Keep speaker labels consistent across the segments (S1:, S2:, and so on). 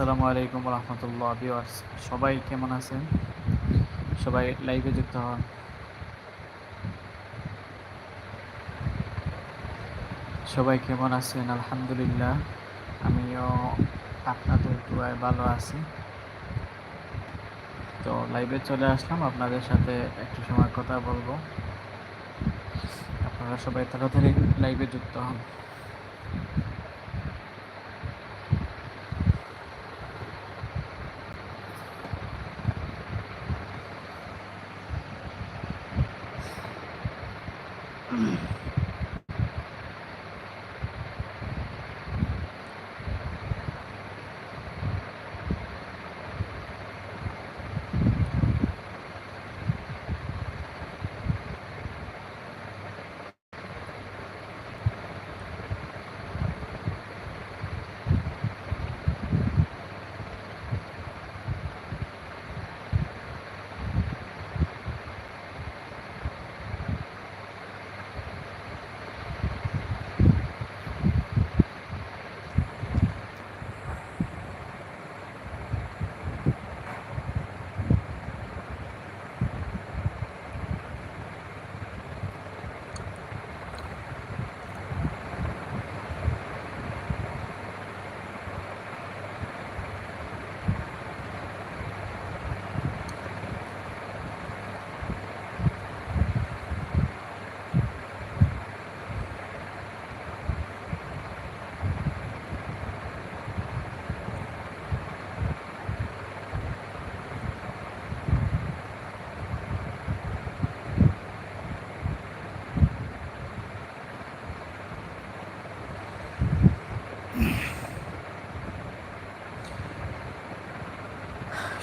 S1: আসসালামু আলাইকুম রহমতুল্লাহ ভিউয়ার্স সবাই কেমন আছেন? সবাই লাইভে যুক্ত হন। সবাই কেমন আছেন? আলহামদুলিল্লাহ, আমিও আপনাদের দুয়ায় ভালো আছি। তো লাইভে চলে আসলাম, আপনাদের সাথে একটু সময় কথা বলব। আপনারা সবাই তাড়াতাড়ি লাইভে যুক্ত হন। Amen.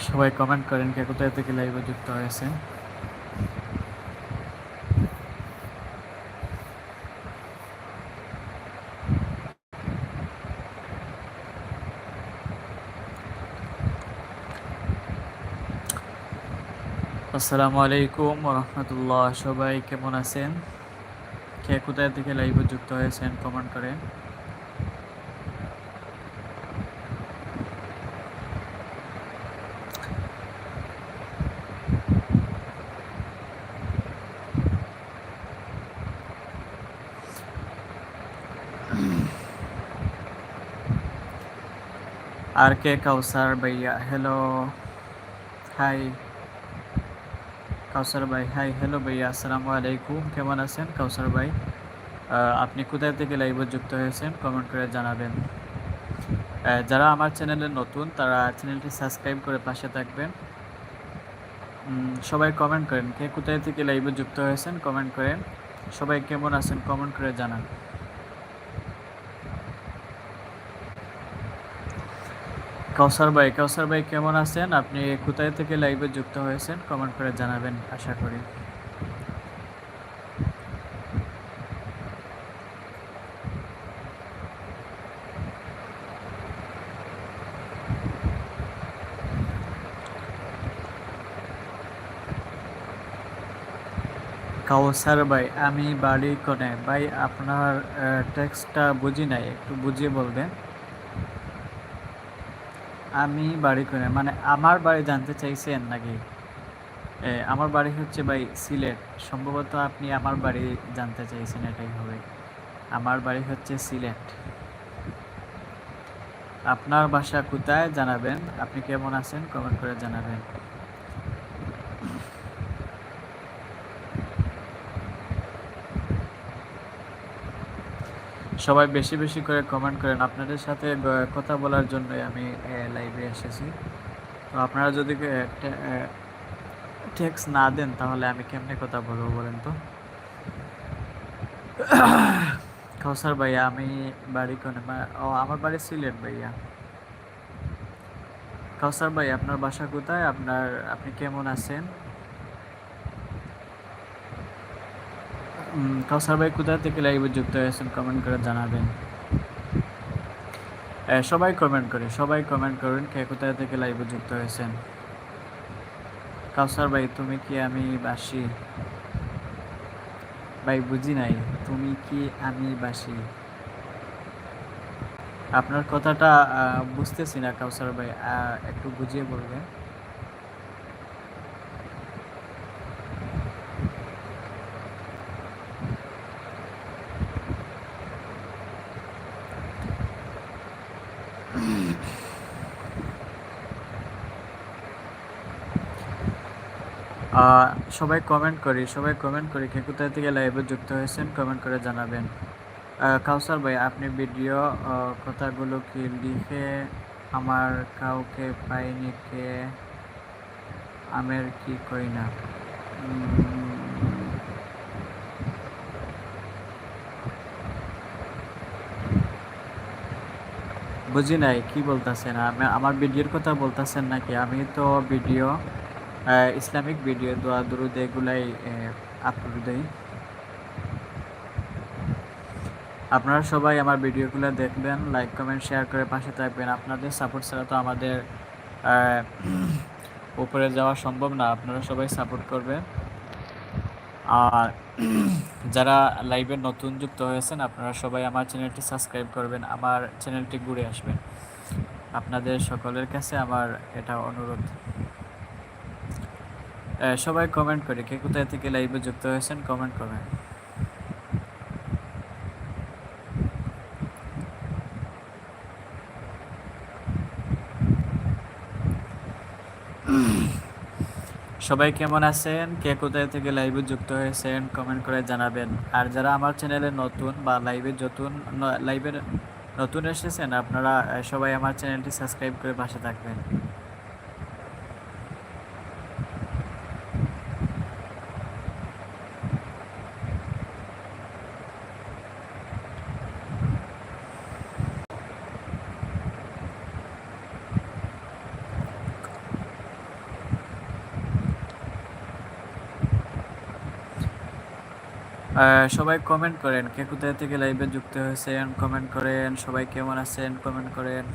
S1: সবাই কমেন্ট করেন কে কোথায় থেকে লাইভে যুক্ত হয়েছে। আসসালামু আলাইকুম রহমতুল্লাহ সবাই কেমন আছেন? কে কোথায় থেকে লাইভে যুক্ত হয়েছেন কমেন্ট করেন আর কে কাউসার ভাইয়া? হ্যালো হাই কাউসার ভাই হাই হ্যালো ভাইয়া, আসসালামু আলাইকুম। কেমন আছেন কাউসার ভাই? আপনি কোথায় থেকে লাইভে যুক্ত হয়েছেন কমেন্ট করে জানাবেন। যারা আমার চ্যানেলে নতুন, তারা চ্যানেলটি সাবস্ক্রাইব করে পাশে থাকবেন। সবাই কমেন্ট করেন, কে কোথায় থেকে লাইভে যুক্ত হয়েছেন কমেন্ট করেন। সবাই কেমন আছেন কমেন্ট করে জানান। কাউসার ভাই কাউসার ভাই কেমন আছেন? আপনি কোথায় থেকে লাইভে যুক্ত হয়েছেন? কমেন্ট করে জানাবেন, আশা করি। কাউসার ভাই, আমি বাড়ি কোনে? ভাই, আপনার টেক্সটটা বুঝি নাই, একটু বুঝিয়ে বলবেন। আমি বাড়ি করে মানে আমার বাড়ি জানতে চাইছেন নাকি? আমার বাড়ি হচ্ছে ভাই সিলেট। সম্ভবত আপনি আমার বাড়ি জানতে চাইছেন এটাই হবে। আমার বাড়ি হচ্ছে সিলেট। আপনার বাসা কোথায় জানাবেন? আপনি কেমন আছেন? কমেন্ট করে জানাবেন। সবাই বেশি বেশি করে কমেন্ট করেন। আপনাদের সাথে কথা বলার জন্যই আমি লাইভে এসেছি। তো আপনারা যদি টেক্স না দেন, তাহলে আমি কেমনে কথা বলব বলেন তো? কাউসার ভাইয়া, আমি বাড়ি কোনে ও, আমার বাড়ি সিলেট ভাইয়া। কাউসার ভাই, আপনার বাসা কোথায়? আপনার, আপনি কেমন আছেন? কাউসার ভাই কোথা থেকে লাইভে যুক্ত হয়েছেন কমেন্ট করে জানাবেন। সবাই কমেন্ট করে, সবাই কমেন্ট করুন কে কোথায় থেকে লাইভে যুক্ত হয়েছেন। কাউসার ভাই, তুমি কি আমি বাসি? ভাই, বুঝি নাই, তুমি কি আমি বাসি? আপনার কথাটা বুঝতেছি না কাউসার ভাই একটু বুঝিয়ে বলবেন। সবাই কমেন্ট করি, সবাই কমেন্ট করি। কে কোথায় থেকে লাইভে যুক্ত হয়েছেন কমেন্ট করে জানাবেন। কাউসার ভাই, আপনি ভিডিও কথাগুলো কি লিখে আমার কাউকে পাইনি কে? আমের কি কই না? বুঝি নাই, কি বলতেছেন? আমি আমার ভিডিওর কথা বলতেছেন নাকি? আমি তো ভিডিও ইসলামিক ভিডিও দোয়া দুরুদ এগুলাই আপলোড দেই। আপনারা সবাই আমার ভিডিওগুলো দেখবেন লাইক কমেন্ট শেয়ার করে পাশে থাকবেন। আপনাদের সাপোর্ট ছাড়া তো আমাদের উপরে যাওয়া সম্ভব না। আপনারা সবাই সাপোর্ট করবেন। আর যারা লাইভে নতুন যুক্ত হয়েছেন, আপনারা সবাই আমার চ্যানেলটি সাবস্ক্রাইব করবেন। আমার চ্যানেলটি ঘুরে আসবেন। আপনাদের সকলের কাছে আমার এটা অনুরোধ। সবাই কমেন্ট করে কে কোথায় থেকে লাইভে যুক্ত হয়েছেন কমেন্ট করবেন। সবাই কেমন আছেন? কে কোথায় থেকে লাইভে যুক্ত হয়েছেন কমেন্ট করে জানাবেন। আর যারা আমার চ্যানেলে নতুন বা লাইভে নতুন লাইভের নতুন এসেছেন, আপনারা সবাই আমার চ্যানেলটি সাবস্ক্রাইব করে পাশে থাকবেন। সবাই কমেন্ট করেন, কে কোথায় থেকে লাইভে যুক্ত হয়েছেন কমেন্ট করেন, সবাই কেমন আছেন কমেন্ট করেন।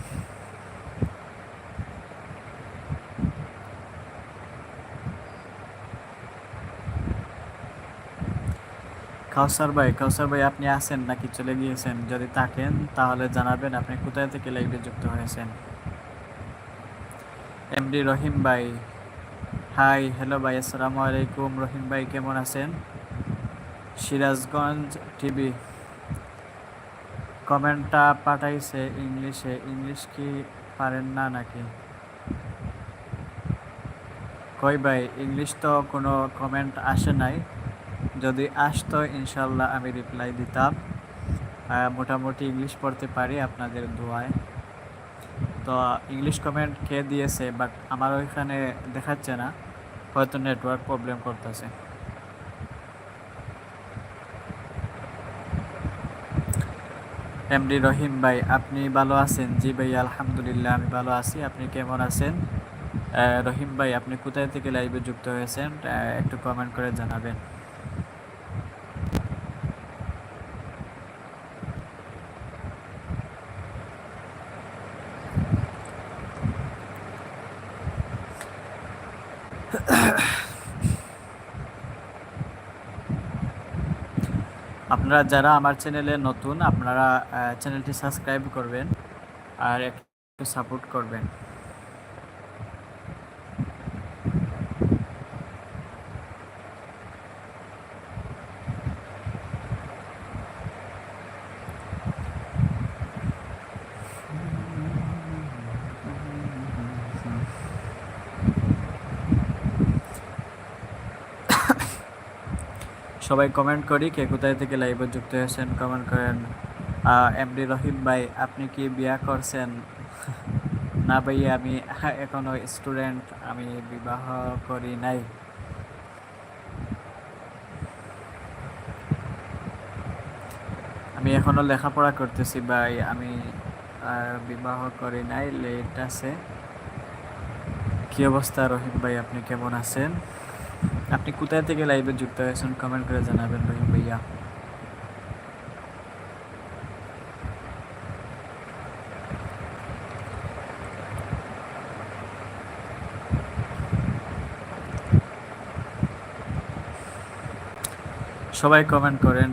S1: কাউসার ভাই কাউসার ভাই, আপনি আছেন নাকি চলে গিয়েছেন? যদি থাকেন, তাহলে জানাবেন আপনি কোথায় থেকে লাইভে যুক্ত হয়েছেন। এমডি রহিম ভাই হাই হ্যালো ভাই, আসসালামু আলাইকুম। রহিম ভাই, কেমন আছেন? সিরাজগঞ্জ টিভি কমেন্টটা পাঠাইছে ইংলিশে। ইংলিশ কি পারেন না নাকি? কই ভাই, ইংলিশ তো কোনো কমেন্ট আসে নাই। যদি আসতো, ইনশাল্লাহ আমি রিপ্লাই দিতাম। মোটামুটি ইংলিশ পড়তে পারি আপনাদের দোয়ায়। তো ইংলিশ কমেন্ট কে দিয়েছে? বাট আমার ওইখানে দেখাচ্ছে না। হয়তো নেটওয়ার্ক প্রবলেম করতেছে। এমডি রহিম ভাই, আপনি ভালো আছেন? জি ভাই, আলহামদুলিল্লাহ, আমি ভালো আছি। আপনি কেমন আছেন? রহিম ভাই, আপনি কোথায় থেকে লাইভে যুক্ত হয়েছেন? একটু কমেন্ট করে জানাবেন। আপনারা যারা আমার চ্যানেলে নতুন আপনারা চ্যানেলটি সাবস্ক্রাইব করবেন আর একটু সাপোর্ট করবেন। সবাই কমেন্ট করি কে কোথায় থেকে লাইভে যুক্ত হয়েছেন কমেন্ট করেন। এমডি রহিম ভাই, আপনি কি বিয়া করছেন? না ভাইয়া, আমি এখনও স্টুডেন্ট আমি বিবাহ করি নাই। আমি এখনও লেখাপড়া করতেছি ভাই, আমি বিবাহ করি নাই লেট আছে। কি অবস্থা রহিম ভাই, আপনি কেমন আছেন? আপনি কোথায় থেকে লাইভে যুক্ত হয়েছেন? কমেন্ট করে জানাবেন রহিম ভাইয়া। সবাই কমেন্ট করেন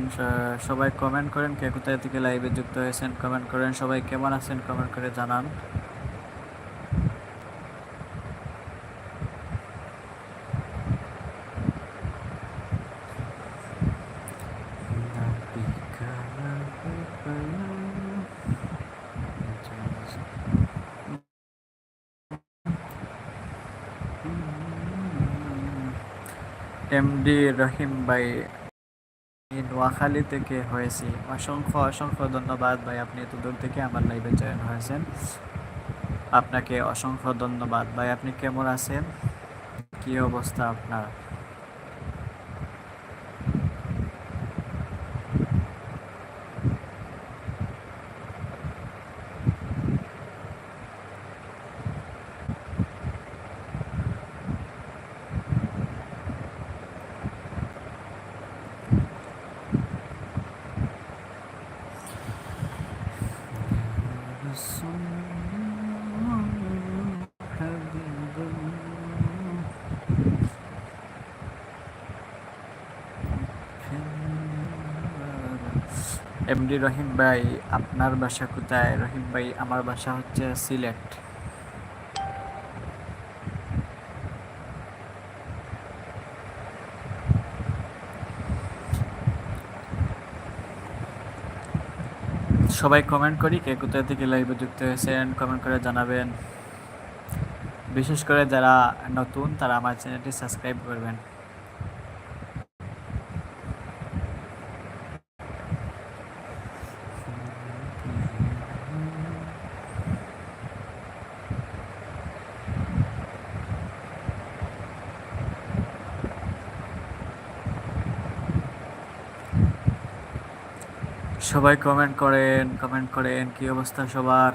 S1: সবাই কমেন্ট করেন কে কোথায় থেকে লাইভে যুক্ত হয়েছেন কমেন্ট করেন। সবাই কেমন আছেন কমেন্ট করে জানান। এমডি রহিম ভাই নোয়াখালী থেকে হয়েছি। অসংখ্য অসংখ্য ধন্যবাদ ভাই, আপনি এত দূর থেকে আমার লাইভে জয়েন হয়েছেন। আপনাকে অসংখ্য ধন্যবাদ ভাই, আপনি কেমন আছেন? কি অবস্থা আপনার? এমডি রহিম ভাই, আপনার বাসা কোথায়? রহিম ভাই, আমার বাসা হচ্ছে সিলেট। সবাই কমেন্ট করি কে কোথায় থেকে লাইভে যুক্ত হয়েছেন কমেন্ট করে জানাবেন। বিশেষ করে যারা নতুন, তারা আমার চ্যানেলটি সাবস্ক্রাইব করবেন। সবাই কমেন্ট করেন কমেন্ট করেন কি অবস্থা সবার?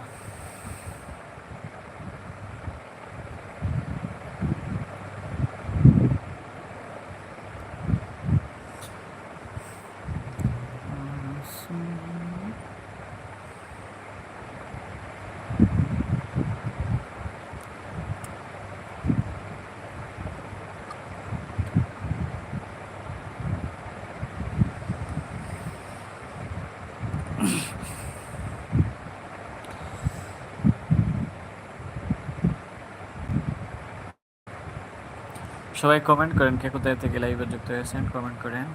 S1: সবাই কমেন্ট করেন কে কোথায় থেকে লাইভে যুক্ত হয়েছেন কমেন্ট করেন।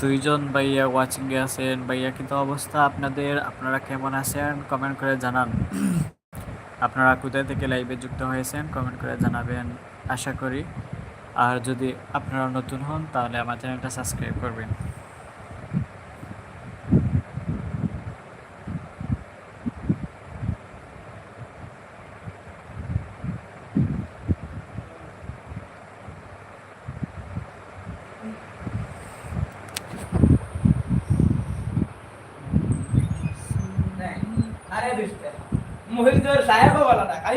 S1: দুইজন ভাইয়া ওয়াচিং এ আছেন। ভাইয়া, কিন্তু অবস্থা আপনাদের, আপনারা কেমন আছেন? কমেন্ট করে জানান। আপনারা কোথায় থেকে লাইভে যুক্ত হয়েছেন কমেন্ট করে জানাবেন, আশা করি। আর যদি আপনারা নতুন হন, তাহলে আমার চ্যানেলটা সাবস্ক্রাইব করবেন।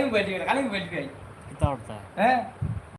S1: கலைஞர் போயிட்டு கலைஞர்
S2: போயிட்டு